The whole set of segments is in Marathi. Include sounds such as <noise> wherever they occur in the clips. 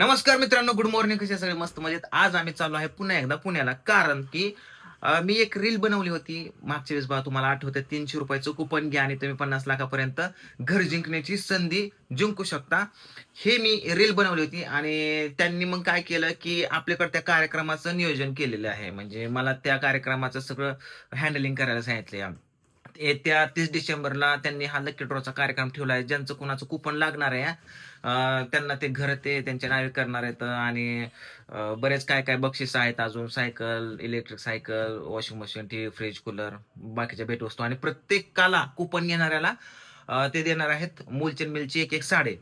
नमस्कार मित्रांनो गुड मॉर्निंग कसे सगळे मस्त मजेत? आज आम्ही चाललो आहे पुन्हा एकदा पुण्याला. कारण की अं, मी एक रील बनवली होती. मागच्या वेळेस बा तुम्हाला आठवतं तीनशे रुपयाचं कुपन घ्या आणि तुम्ही पन्नास लाखापर्यंत घर जिंकण्याची संधी जिंकू शकता. हे मी रील बनवली होती आणि त्यांनी मग काय केलं की आपल्याकडे त्या कार्यक्रमाचं नियोजन केलेलं आहे. म्हणजे मला त्या कार्यक्रमाचं सगळं हँडलिंग करायला सांगितलं येत्या तीस डिसेंबरला त्यांनी हा लकी ड्रॉचा कार्यक्रम ठेवला आहे. ज्यांचं कोणाचं कुपन लागणार आहे त्यांना ते घर ते त्यांच्या नावे करणार आहेत आणि बरेच काय काय बक्षीस आहेत अजून. Cycle electric cycle washing machine TV fridge cooler बाकीच्या भेटवस्तू. आणि प्रत्येकाला कुपन घेणाऱ्याला ते देणार आहेत मूलचंद मिलची एक एक साडे.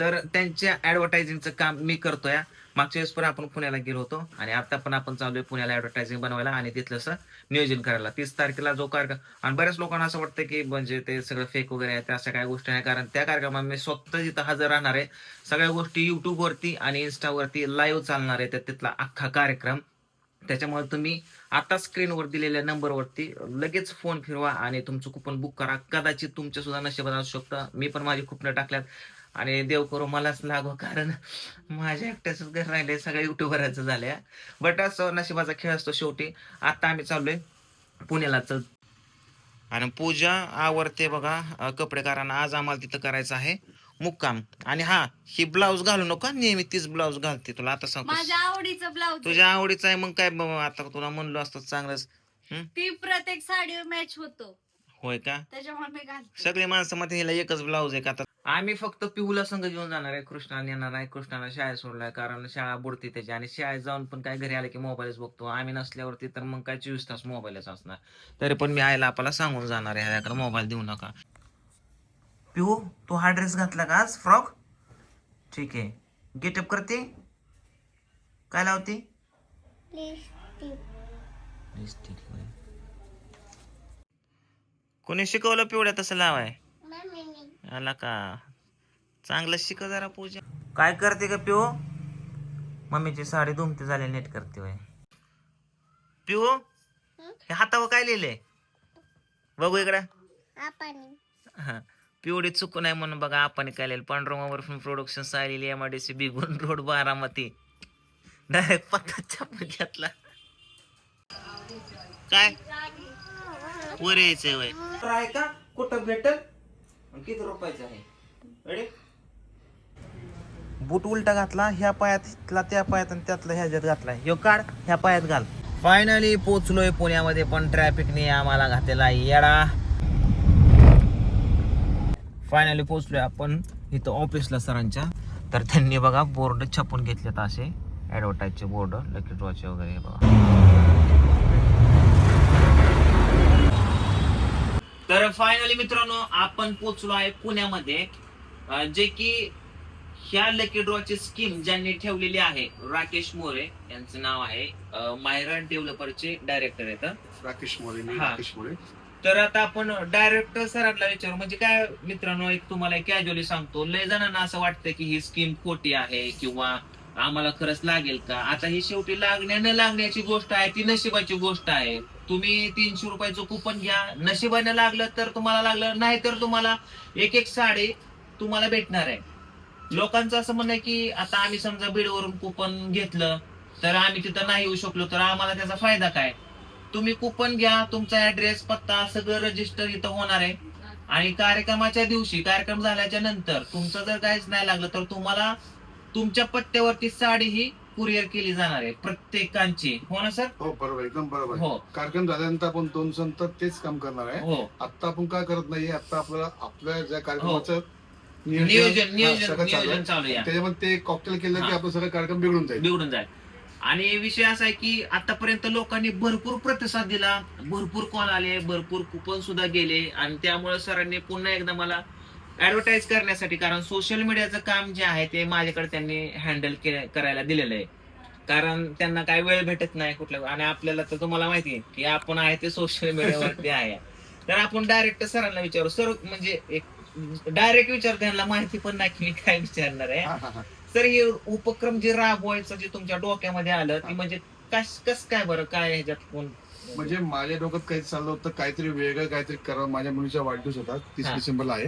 तर त्यांच्या ऍडव्हर्टायझिंगचं काम मी करतोय मागच्या वेळेस पण आपण पुण्याला गेलो होतो आणि आता पण आपण चालू आहे पुण्याला ऍडव्हर्टायझिंग बनवायला आणि तिथलं नियोजन करायला. तीस तारखेला जो कार्यक्रम आणि बऱ्याच लोकांना असं वाटतं की म्हणजे ते सगळं फेक वगैरे आहे त्या अशा काही गोष्टी आहे कारण त्या कार्यक्रमात मी स्वतः जिथं हजर राहणार आहे सगळ्या गोष्टी युट्यूबवरती आणि इन्स्टावरती लाईव्ह चालणार आहे. तर तिथला अख्खा कार्यक्रम. त्याच्यामुळे तुम्ही आता स्क्रीनवर दिलेल्या नंबरवरती लगेच फोन फिरवा आणि तुमचं कुपन बुक करा. कदाचित तुमच्या सुद्धा नशिबात असू शकतं. मी पण माझी कुपनं टाकल्यात. आणि देव करू मलाच लागो कारण माझ्या एकट्याच घर राहिले सगळ्या युट्यूबरांचं झालंय. बट असं नशिबाचा खेळ असतो शेवटी. आता आम्ही चाललोय पुण्याला चल. आणि पूजा आवडते बघा अं, कपडे कारांना आज आम्हाला तिथं करायचं आहे मुक्काम. आणि हा ही ब्लाऊज घालू नका. नेहमी तीच ब्लाऊज घालते तुला. आता सांगतो. माझ्या आवडीचं ब्लाऊज. तुझ्या आवडीचं आहे मग काय ब- आता तुला म्हणलो असतं चांगलंच. ती प्रत्येक साडीवर मॅच होतो. होय का? त्याच्यामुळे मी घालते. सगळे माणसं मध्ये हिला एकच ब्लाऊज आहे का आता? आम्ही फक्त पिहूला संघ घेऊन जाणार आहे. कृष्णाला येणार आहे कृष्णाला शाळेत सोडलाय कारण शाळा बुडते त्याची. आणि शाळेत जाऊन पण काय घरी आले की मोबाईलच बघतो. आम्ही नसल्यावरती तर मग काय चोवीस तास मोबाईलच असणार. तरी पण मी आईला आपल्याला सांगून जाणार आहे ह्याकडे मोबाईल देऊ नका. पिहू तू हा ड्रेस घातला का आज? फ्रॉक ठीक आहे. गेटअप करते? काय लावते. कोणी शिकवलं पिवळ्या तसं लावाय? आला का? चांगलं शिक जरा पूजा. काय करते का पिओ मम्मीची साडी दुमते झाले नीट करते वय पिओ हे हातावर काय लिहिलंय? बघू इकडं. हा. पिवडी चुकून आहे म्हणून बघा आपण काय लिहिलं पांडुरंगावर प्रोडक्शन सायलेली एम आय डी सी बिगुन रोड बारामती. डायरेक्ट पत्ता छापून घेतला. काय? वर यायचंय वय आहे का? कुठं भेटल? किती रुपयाचं आहे? रेडी बूट उलटा घातला ह्या पायातला त्या पायात आणि त्यातला ह्याच्यात घातला ह्यो काढ ह्या पायात घाल. फायनली पोचलोय पुण्यामध्ये पण ट्रॅफिकने आम्हाला घातलेला येडा. फायनली पोचलोय आपण इथं ऑफिसला सरांच्या. तर त्यांनी बघा बोर्ड छापून घेतलेत असे. ऍडव्हर्टाईजचे बोर्ड लकी ड्रॉचे वगैरे हे बघा. तर फायनली मित्रांनो आपण पोचलो आहे पुण्यामध्ये. जे की ह्या लकी ड्रॉची स्कीम ज्यांनी ठेवलेली आहे राकेश मोरे यांचं नाव आहे मायरन डेव्हलपरचे डायरेक्टर आहेत. राकेश मोरे मी हा. राकेश मोरे. तर आता आपण डायरेक्टर सरांना विचारू म्हणजे काय मित्रांनो एक तुम्हाला कॅज्युअली सांगतो लय जणांना असं वाटतं की ही स्कीम खोटी आहे किंवा आम्हाला खरंच लागेल का? आता ही शेवटी लागण्या न लागण्याची गोष्ट आहे ती नशिबाची गोष्ट आहे. तुम्ही तीनशे रुपयाचं कुपन घ्या. नशिबाने लागलं तर तुम्हाला लागलं नाही तर तुम्हाला एक एक साडी तुम्हाला भेटणार आहे. लोकांचं असं म्हणणं आहे की आता आम्ही समजा बीडवरून कुपन घेतलं तर आम्ही तिथं नाही येऊ शकलो तर आम्हाला त्याचा फायदा काय? तुम्ही कुपन घ्या तुमचा ऍड्रेस पत्ता सगळं रजिस्टर इथं होणार आहे. आणि कार्यक्रमाच्या दिवशी कार्यक्रम झाल्याच्यानंतर तुमचं जर काहीच नाही लागलं तर तुम्हाला तुमच्या पत्त्यावरती साडी ही कुरिअर केली जाणार आहे प्रत्येकांची. हो ना सर? हो बरोबर एकदम बरोबर. हो. कार्यक्रम झाल्यानंतर आपण दोन संत तेच काम करणार आहे. हो. आता आपण काय करत नाहीये आता आपल्याला आपल्या ज्या कार्यक्रमाचं नियोजन नियोजन नियोजन. चालू आहे. त्याच्यामध्ये ते कॉकटेल केलं की. आपलं सगळं कार्यक्रम बिघडून जाईल. बिघडून जाईल. आणि विषय असा आहे की आतापर्यंत लोकांनी भरपूर प्रतिसाद दिला भरपूर कॉल आले भरपूर कुपन सुद्धा गेले आणि त्यामुळे सरांनी पुन्हा एकदा मला ऍडव्हर्टाईज करण्यासाठी कारण सोशल मीडियाचं काम जे आहे ते माझ्याकडे त्यांनी हँडल करायला दिलेलं आहे. कारण त्यांना काय वेळ भेटत नाही कुठल्या आणि आपल्याला तर तुम्हाला माहिती आहे की आपण आहे ते सोशल मीडियावरती आहे. <laughs> तर आपण डायरेक्ट सरांना विचारू. सर म्हणजे एक डायरेक्ट विचार त्यांना माहिती पण नाही की मी काय विचारणार आहे. सर हे उपक्रम जे राबवायचं जे तुमच्या डोक्यामध्ये आलं ती म्हणजे कस कस काय बरं? काय ह्याच्यात कोण? म्हणजे माझ्या डोक्यात काही चाललं होतं काहीतरी वेगळं काहीतरी करावं. माझ्या मुलीचा वाढदिवस होता तीस. डिसेंबरला आहे.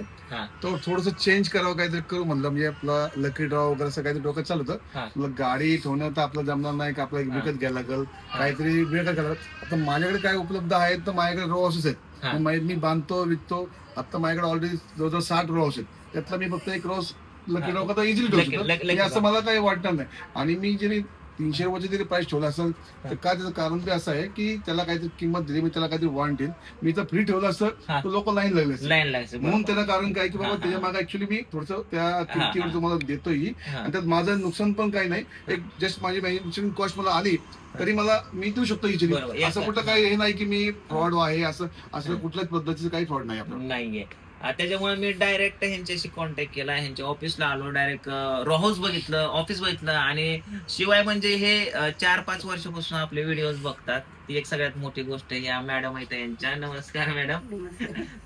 तो थोडस चेंज करावं काहीतरी करू म्हणलं. म्हणजे आपला लकी ड्रॉ वगैरे असं काहीतरी डोक्यात चालू. होतं. गाडी ठेवणं तर आपलं जमणार नाही का आपल्याला हा. विकत घ्यायला लागेल काहीतरी वेगळं करावं. आता माझ्याकडे काय उपलब्ध आहेत तर माझ्याकडे रो हाऊसेस आहेत. हा. मग मा- मी बांधतो विकतो. आता माझ्याकडे ऑलरेडी जवळजवळ साठ रो हाऊस आहेत त्यातला मी फक्त एक रोज लकी हा. इझिली शकतो. म्हणजे असं मला काही वाटणार नाही. आणि मी जरी तीनशे रुपयाची जरी प्राइस ठेवला असेल तर काय त्याचं कारण बी असं आहे की त्याला काहीतरी किंमत दिली मी त्याला काहीतरी वॉरंटी मी तर फ्री ठेवलं असतं. तर लोक लाईन लागले असते लाईन लागायचं म्हणून. त्याला कारण काय की बाबा. त्याच्यामागे ऍक्च्युली मी थोडस त्या किमतीवर. तुम्हाला देतोय हा. आणि त्यात माझं नुकसान पण काही नाही एक जस्ट माझी मॅन्युफॅक्चरिंग कॉस्ट मला आली तरी मला मी देऊ शकतो इजिली. असं कुठं. काही हे नाही की मी फ्रॉड आहे असं असं कुठल्याच पद्धतीचं काही फ्रॉड नाही आपलं नाहीये आ, त्याच्यामुळे मी डायरेक्ट ह्यांच्याशी कॉन्टॅक्ट केला. ह्यांच्या ऑफिसला आलो डायरेक्ट रोहाऊस बघितलं ऑफिस बघितलं आणि शिवाय म्हणजे हे चार पाच वर्षापासून आपले व्हिडिओ बघतात. ती एक सगळ्यात मोठी गोष्ट या मॅडम आहेत यांच्या. नमस्कार मॅडम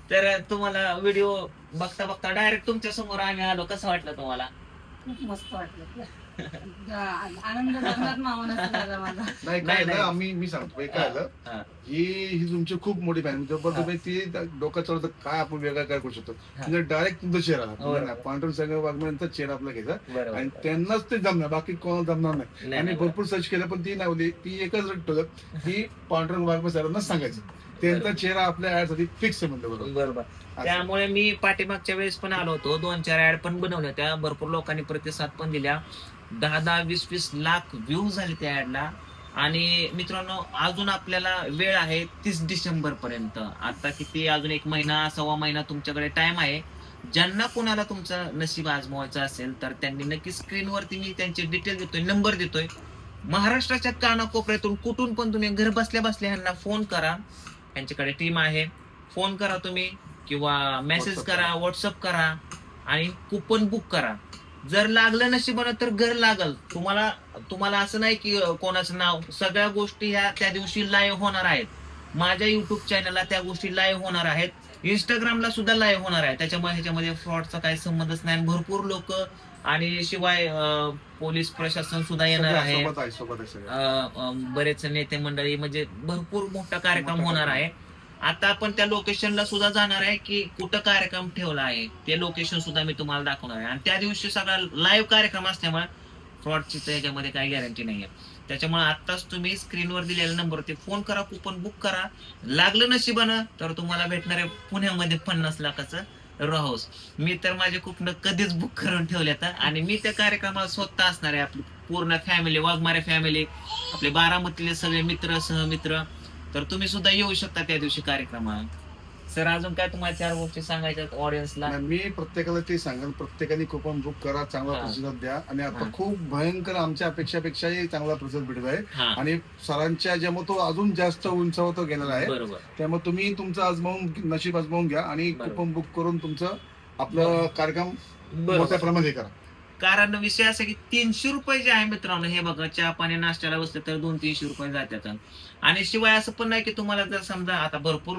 तर तुम्हाला व्हिडिओ बघता बघता डायरेक्ट तुमच्यासमोर आम्ही आलो. कसं वाटलं तुम्हाला? खूप मस्त वाटलं. आनंद लग्नात मावून झाला माझा. नाही नाही, काय नाही. झालं, आम्ही मी सांगतो हे काय झालं? हा. ही ही तुमची खूप मोठी फॅन जबरदस्त ती डोक्यात काय आपण वेगळं काय करू शकतो. म्हणजे डायरेक्ट तुमचा चेहरा. आला. पांढरून सगळं वागण्यांचा चेहरा आपला घ्यायचा. आणि बरोबर. त्यांनाच ते जमणार बाकी कोणाला जमणार नाही. नाही, आणि नाही, भरपूर सर्च केलं पण ती नाही ती एकच रट्ट की पांढरंग वाघ सरांनाच सांगायचं. त्यांचा. चेहरा आपल्या ऍडसाठी फिक्स म्हणलं बरोबर. बरोबर. असं. त्यामुळे मी पाठीमागच्या वेळेस पण आलो होतो. दोन चार ऍड पण बनवल्या त्या भरपूर लोकांनी प्रतिसाद पण दिल्या दहा दहा वीस वीस लाख व्ह्यू झाले त्या ऍडला. आणि मित्रांनो अजून आपल्याला वेळ आहे तीस डिसेंबर पर्यंत आता किती? अजून एक महिना सव्वा महिना तुमच्याकडे टाइम आहे. ज्यांना कोणाला तुमचं नशीब आजमावायचं असेल तर त्यांनी नक्की स्क्रीनवरती मी त्यांचे डिटेल देतोय नंबर देतोय. महाराष्ट्राच्या कानाकोपऱ्यातून कुठून पण तुम्ही घर बसल्या बसल्या ह्यांना फोन करा. त्यांच्याकडे टीम आहे. फोन करा तुम्ही किंवा मेसेज करा व्हॉट्सअप करा आणि कुपन बुक करा. जर लागलं नशिबानं तर घर लागल. तुम्हाला तुम्हाला असं नाही की कोणाचं नाव सगळ्या गोष्टी ह्या त्या दिवशी लाईव्ह होणार आहेत. माझ्या युट्यूब चॅनलला त्या गोष्टी लाईव्ह होणार आहेत. इंस्टाग्रामला सुद्धा लाईव्ह होणार आहे. त्याच्यामुळे ह्याच्यामध्ये फ्रॉडचा काही संबंधच नाही. आणि भरपूर लोक आणि शिवाय पोलीस प्रशासन सुद्धा येणार आहे. आहे आहे बरेच नेते मंडळी म्हणजे भरपूर मोठा कार्यक्रम होणार. आहे. आता आपण त्या लोकेशनला सुद्धा जाणार आहे की कुठं कार्यक्रम ठेवला आहे ते लोकेशन सुद्धा मी तुम्हाला दाखवणार आहे. आणि त्या दिवशी सगळा लाईव्ह कार्यक्रम असल्यामुळे फ्रॉडची तर याच्यामध्ये काही गॅरंटी नाहीये. त्याच्यामुळे आत्ताच तुम्ही स्क्रीनवर दिलेल्या नंबरवरती फोन करा कुपन बुक करा. लागलं नशिबानं तर तुम्हाला भेटणार आहे पुण्यामध्ये पन्नास लाखाचं. राहोस. मी तर माझे कुपन कधीच बुक करून ठेवले आणि मी त्या कार्यक्रमाला स्वतः असणार आहे. आपली पूर्ण फॅमिली वाघमारे फॅमिली आपले बारामतीले सगळे मित्र सहमित्र. तर तुम्ही सुद्धा येऊ शकता त्या दिवशी कार्यक्रमाला सर अजून काय तुम्हाला चार गोष्टी सांगायच्या ऑडियन्सला मी प्रत्येकाला ते सांगेन. प्रत्येकाने कुपन बुक करा चांगला हा. प्रतिसाद द्या. आणि आता हा. खूप भयंकर आमच्या अपेक्षापेक्षाही चांगला प्रतिसाद भेटत आहे. हा. आणि सरांच्या ज्यामुळे तो अजून जास्त उंचावर तो गेलेला आहे. बरोबर. त्यामुळे तुम्ही तुमचं आजमावून नशीब आजमावून घ्या आणि बरोबर. कुपन बुक करून तुमचं आपलं कार्यक्रम मोठ्या बरोबर प्रमाणात हे करा. कारण विषय असा की तीनशे रुपये जे आहे मित्रांनो हे बघा चहा पाणी नाश्त्याला बसले तर दोन तीनशे रुपये जातात. आणि शिवाय असं पण नाही की तुम्हाला जर समजा आता भरपूर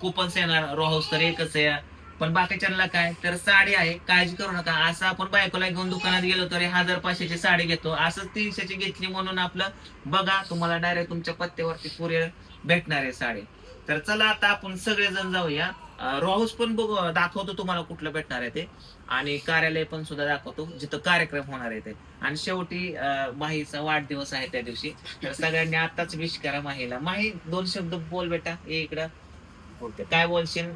कुपन्स येणार रो हाऊस तर एकच आहे. पण बाकीच्यांना काय? तर साडी आहे काळजी करू नका. असं आपण बायकोला घेऊन दुकानात गेलो तरी हजार पाचशेची साडी घेतो. असं तीनशेची घेतली म्हणून आपलं बघा तुम्हाला डायरेक्ट तुमच्या पत्त्यावरती कुरिअर भेटणार आहे साडी. तर चला आता आपण सगळेजण जाऊया. रो हाऊस पण बघ दाखवतो तुम्हाला कुठलं भेटणार आहे ते. आणि कार्यालय पण सुद्धा दाखवतो जिथं कार्यक्रम होणार आहे ते. आणि शेवटी माहीचा वाढदिवस आहे त्या दिवशी. तर सगळ्यांनी आताच विश करा माहीला. माही दोन शब्द बोल बेटा ये इकडं. बोलते काय बोलशील?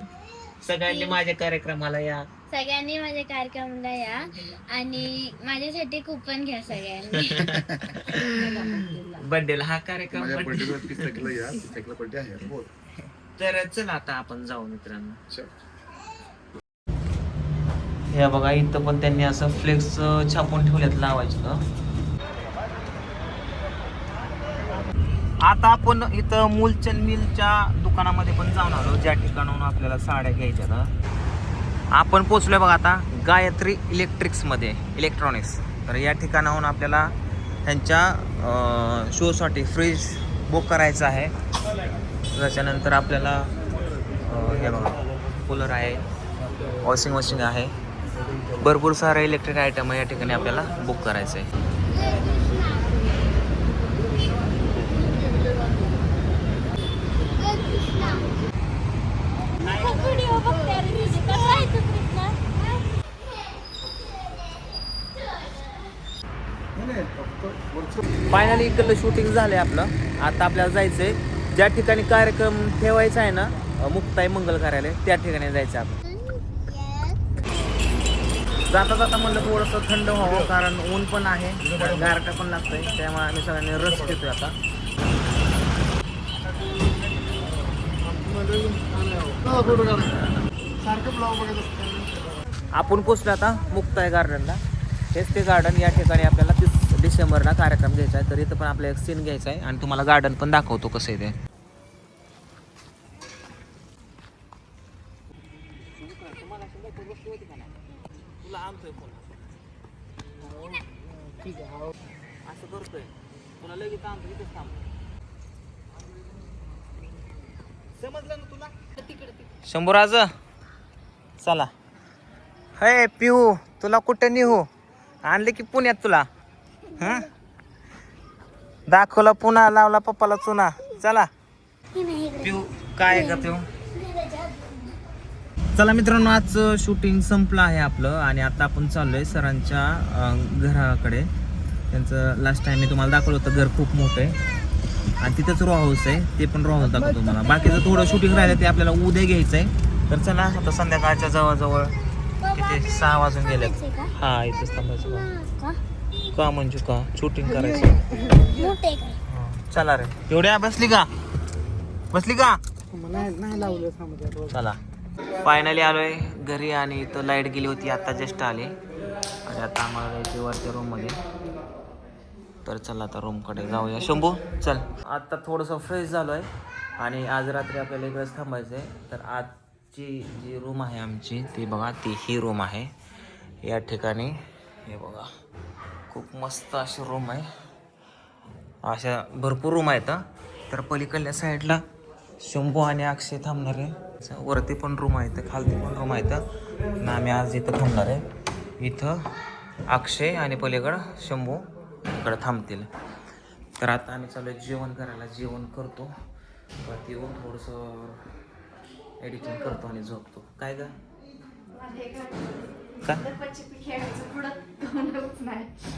सगळ्यांनी माझ्या कार्यक्रमाला या. सगळ्यांनी माझ्या कार्यक्रमाला या. आणि माझ्यासाठी कुपन घ्या सगळ्यांनी. <laughs> बर्थडेला हा कार्यक्रम माझ्या birthday. बर्थडे तीस तारखेला या. तीस तारखेला बर्थडे आहे. बोल. तर चला आता आपण जाऊ मित्रांनो. हे बघा इथं पण त्यांनी असं फ्लेक्स छापून ठेवल्यात लावायचं. आता आपण इथं मूलचंद मिलच्या दुकानामध्ये पण जाऊन आलो ज्या ठिकाणाहून आपल्याला साड्या घ्यायच्या आपण पोचलोय बघा आता गायत्री इलेक्ट्रिक्समध्ये इलेक्ट्रॉनिक्स तर या ठिकाणाहून आपल्याला त्यांच्या शोसाठी फ्रीज बुक करायचं आहे. त्याच्यानंतर आपल्याला हे बघा कूलर आहे वॉशिंग मशीन आहे. भरपूर सारे इलेक्ट्रिक आयटम या ठिकाणी आपल्याला बुक करायचं आहे आहे फायनली इकडलं शूटिंग झालंय आपलं. आता आपल्याला जायचंय ज्या ठिकाणी कार्यक्रम ठेवायचा आहे ना मुक्ताई मंगल कार्यालय त्या ठिकाणी जायचं आपण. जाता जाता म्हणलं थोडंसं थंड व्हावं कारण ऊन पण आहे गारटा पण लागतंय त्यामुळे आम्ही सगळ्यांनी रस घेतोय आता. आपण पोचलो आता मुक्ताई गार्डनला हेच ते गार्डन या ठिकाणी आपल्याला तीस डिसेंबरला कार्यक्रम घ्यायचा आहे तर इथं पण आपल्याला एक सीन घ्यायचा आहे. आणि तुम्हाला गार्डन पण दाखवतो कसं आहे ते. असं करतोय तुला लगेच आणतो इथेच थांब समजलं ना तुला चला. हे पिहू तुला कुठं निहू? आणले की पुण्यात तुला? हं? दाखवला पुन्हा लावला पप्पाला चुना. चला. पिऊ काय का पिऊ? चला मित्रांनो आज शूटिंग संपलं आहे आपलं आणि आता आपण चाललोय सरांच्या घराकडे. त्यांचं लास्ट टाइम मी तुम्हाला दाखवलं होतं घर खूप मोठं आहे. आणि तिथंच रॉ हाऊस आहे. ते पण रॉ हाऊस दाखवतो तुम्हाला. बाकीचं थोडं शूटिंग राहिलं ते आपल्याला उद्या घ्यायचं आहे तर चला आता संध्याकाळच्या जवळजवळ किती? सहा वाजून गेले हा इथेच थांबायचं <laughs> का का म्हणजे का शूटिंग करायचं. मोठे हा, चला रे. एवढ्या बसली का? बसली का? चला. फायनली आलोय घरी आणि इथं लाइट गेली होती आता जस्ट आली. आणि आता आम्हाला जायची वरच्या रूममध्ये तर चला आता रूमकडे जाऊया. शंभू चल. आता थोडंसं फ्रेश झालो आहे आणि आज रात्री आपल्याला इकडेच थांबायचं आहे तर आजची जी रूम आहे आमची ती बघा ती ही रूम आहे. या ठिकाणी हे बघा. खूप मस्त अशी रूम आहे. अशा भरपूर रूम आहेत. तर पलीकडल्या साईडला शंभू आणि अक्षय थांबणार आहे. वरती पण रूम आहेत खालती पण रूम आहेत आणि आम्ही आज इथं थांबणार आहे. इथं अक्षय आणि पलीकडं शंभू इकडं थांबतील. तर आता आम्ही चालू जेवण करायला. जेवण करतो. परत येऊन थोडंसं एडिटिंग करतो आणि झोपतो. काय नाही.